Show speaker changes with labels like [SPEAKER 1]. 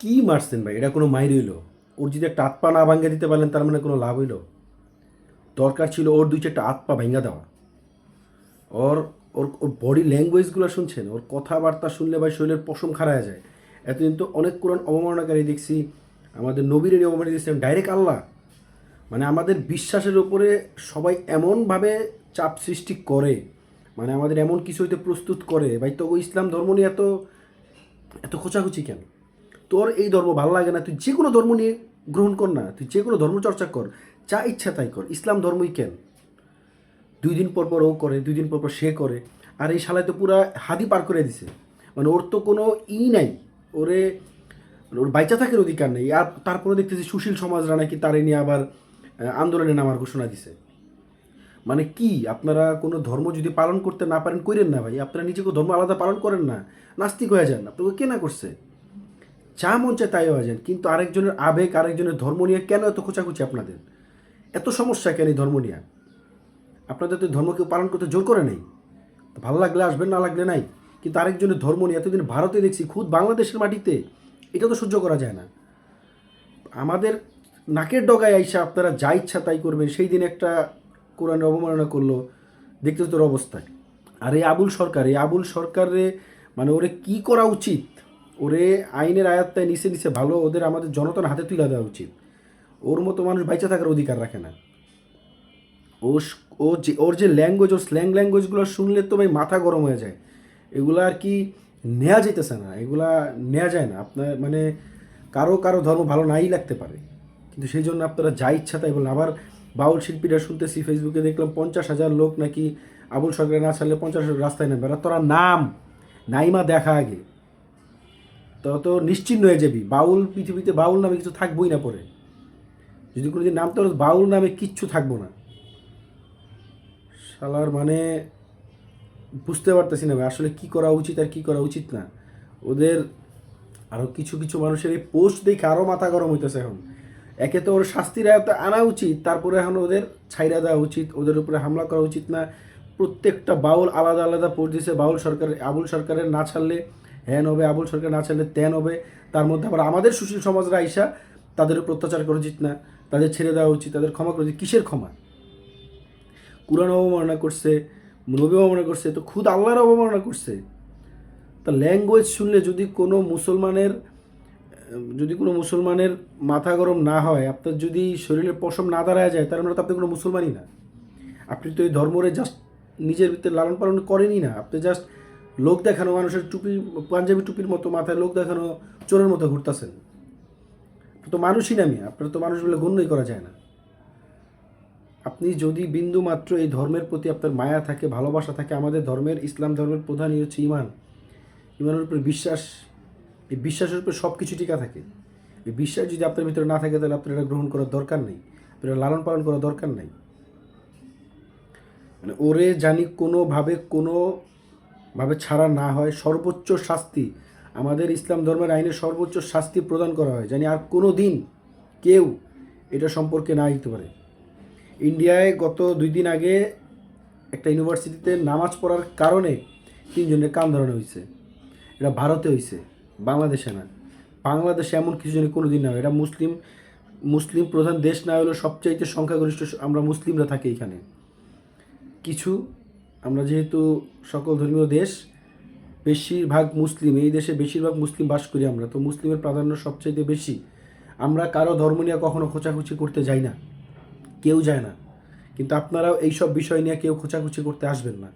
[SPEAKER 1] কি মারছেন ভাই? এটা কোনো মাইর হইল? ওর যদি একটা পা না ভাঙ্গে দিতে পারলেন তার মানে কোনো লাভ হইল? দরকার ছিল ওর দুই চারটা হাত পা ভেঙে দেওয়া। ওর ওর ওর বডি ল্যাঙ্গুয়েজগুলো শুনছেন? ওর কথাবার্তা শুনলে ভাই শরীরের পশম খারায় যায়। এতদিন তো অনেক কোরআন অবমাননাকারী দেখছি, আমাদের নবীর অবমাননা দিচ্ছেন ডাইরেক্ট আল্লাহ। মানে আমাদের বিশ্বাসের উপরে সবাই এমনভাবে চাপ সৃষ্টি করে মানে আমাদের এমন কিছু হইতে প্রস্তুত করে। ভাই তো ইসলাম ধর্ম নিয়ে এত এত খোঁচাখুচি কেন? তোর এই ধর্ম ভালো লাগে না, তুই যে কোনো ধর্ম নিয়ে গ্রহণ কর না, তুই যে কোনো ধর্ম চর্চা কর, যা ইচ্ছা তাই কর। ইসলাম ধর্মই কেন? দুই দিন পর পর ও করে, দুই দিন পর পর সে করে, আর এই শালায় তো পুরা হাদি পার করে দিছে। মানে ওর তো কোনো ই নাই, ওরে ওর বাইচা থাকার অধিকার নেই। আর তারপরে দেখতেছি সুশীল সমাজরা নাকি তারে নিয়ে আবার আন্দোলনে নামার ঘোষণা দিছে। মানে কি, আপনারা কোনো ধর্ম যদি পালন করতে না পারেন করেন না ভাই। আপনারা নিজেকে ধর্ম আলাদা পালন করেন না, নাস্তিক হয়ে যান। আপনাকে কে না করছে? যা মন চায় তাই হয়ে যান কিন্তু আরেকজনের আবেগ, আরেকজনের ধর্ম নিয়ে কেন এত খোঁচাখুচি আপনাদের? এত সমস্যা কেন এই ধর্ম নিয়ে? আপনাদের তো ধর্মকে পালন করতে জোর করে নেই। ভালো লাগলে আসবেন, না লাগলে নাই। কিন্তু আরেকজনের ধর্ম নিয়ে এতদিন ভারতে দেখছি, খুদ বাংলাদেশের মাটিতে, এটা তো সহ্য করা যায় না। আমাদের নাকের ডগায় আইসা আপনারা যা ইচ্ছা তাই করবেন। সেই দিন একটা কোরআনের অবমাননা করল। দেখতে তোর অবস্থায়। আর এই আবুল সরকার, এই আবুল সরকারে মানে ওরে কি করা উচিত? ওরে আইনের আয়াত্তায় নিচে নিচে ভালো ওদের আমাদের জনতার হাতে তুলে দেওয়া উচিত। ওর মতো মানুষ বাইচা থাকার অধিকার রাখে না। ও ও যে, ওর যে ল্যাঙ্গুয়েজ ওর স্ল্যাং ল্যাঙ্গুয়েজগুলো শুনলে তো ভাই মাথা গরম হয়ে যায়। এগুলো আর কি নেওয়া যেতেছে না, এগুলা নেওয়া যায় না। আপনার মানে কারও কারও ধর্ম ভালো নাই লাগতে পারে। কিন্তু সেই জন্য আপনারা যা ইচ্ছা তাই বলেন। আবার বাউল শিল্পীরা শুনতেছি ফেসবুকে দেখলাম পঞ্চাশ হাজার লোক নাকি আবুল সরকার না ছাড়লে পঞ্চাশ হাজার রাস্তায় আর তোরা নাম, নাইমা দেখা আগে। তো তো নিশ্চিন্ন হয়ে যাবি। বাউল পৃথিবীতে বাউল নামে কিছু থাকবোই না পরে। যদি কোনো দিন নাম তোর বাউল নামে কিচ্ছু থাকব না। শালার মানে বুঝতে পারতেছি না আসলে কি করা উচিত আর কি করা উচিত না। ওদের আরও কিছু কিছু মানুষের এই পোস্ট দেখে আরও মাথা গরম হইতেছে এখন। একে তো ওর শাস্তির আয়ত্তে আনা উচিত, তারপরে এখন ওদের ছাইরা দেওয়া উচিত, ওদের উপরে হামলা করা উচিত না। প্রত্যেকটা বাউল আলাদা আলাদা পোস্ট বাউল সরকার, আবুল সরকারের না ছাড়লে হ্যান হবে, আবুল সরকার না ছাড়লে ত্যান হবে। তার মধ্যে আবার আমাদের সুশীল সমাজরা আইসা তাদের উপর অত্যাচার করা উচিত না। তাদের ছেড়ে দেওয়া উচিত, তাদের ক্ষমা করা উচিত। কিসের ক্ষমা? কোরআন অবমাননা করছে নবী অবমাননা করছে, তো খুদ আল্লাহর অবমাননা করছে। তা ল্যাঙ্গুয়েজ শুনলে যদি কোনো মুসলমানের, যদি কোনো মুসলমানের মাথা গরম না হয়, আপনার যদি শরীরের পশম না দাঁড়ায় যায়, তার মানে তো আপনি কোনো মুসলমানই না। আপনি তো এই ধর্মরে জাস্ট নিজের ভিতরে লালন পালন করেনই না। আপনি জাস্ট লোক দেখানো, মানুষের টুপি, পাঞ্জাবি টুপির মতো মাথায় লোক দেখানো চোরের মতো ঘুরতেছেন। তো মানুষই নামি আপনার তো মানুষ বলে গণ্যই করা যায় না। আপনি যদি বিন্দু মাত্র এই ধর্মের প্রতি আপনার মায়া থাকে, ভালোবাসা থাকে, আমাদের ধর্মের, ইসলাম ধর্মের প্রধানই হচ্ছে ইমান। ইমানের উপরে বিশ্বাস, এই বিশ্বাসের উপরে সব কিছু টিকা থাকে। এই বিশ্বাস যদি আপনার ভিতরে না থাকে, তাহলে আপনার এটা গ্রহণ করার দরকার নেই। আপনার লালন পালন করার দরকার নেই। মানে ওরে জানি কোনোভাবে কোনোভাবে ছাড়া না হয় সর্বোচ্চ শাস্তি আমাদের ইসলাম ধর্মের আইনে সর্বোচ্চ শাস্তি প্রদান করা হয়। জানি আর কোনো দিন কেউ এটা সম্পর্কে না দিতে পারে। ইন্ডিয়ায় গত দুই দিন আগে একটা ইউনিভার্সিটিতে নামাজ পড়ার কারণে তিনজনের কান ধরানো হয়েছে। এটা ভারতে হয়েছে, বাংলাদেশে না। বাংলাদেশে এমন কিছু জনের কোনো দিন না হয়। এটা মুসলিম মুসলিম প্রধান দেশ না হলেও সবচাইতে সংখ্যাগরিষ্ঠ আমরা মুসলিমরা থাকি এখানে। কিছু আমরা যেহেতু সকল ধর্মীয় দেশ, বেশিরভাগ মুসলিম, এই দেশে বেশিরভাগ মুসলিম বাস করি আমরা, তো মুসলিমের প্রাধান্য সবচাইতে বেশি। আমরা কারও ধর্ম নিয়ে কখনো খোঁচাখুচি করতে যাই না, কেউ যায় না। কিন্তু আপনারাও এইসব বিষয় নিয়ে কেউ খোঁচাখুচি করতে আসবেন না।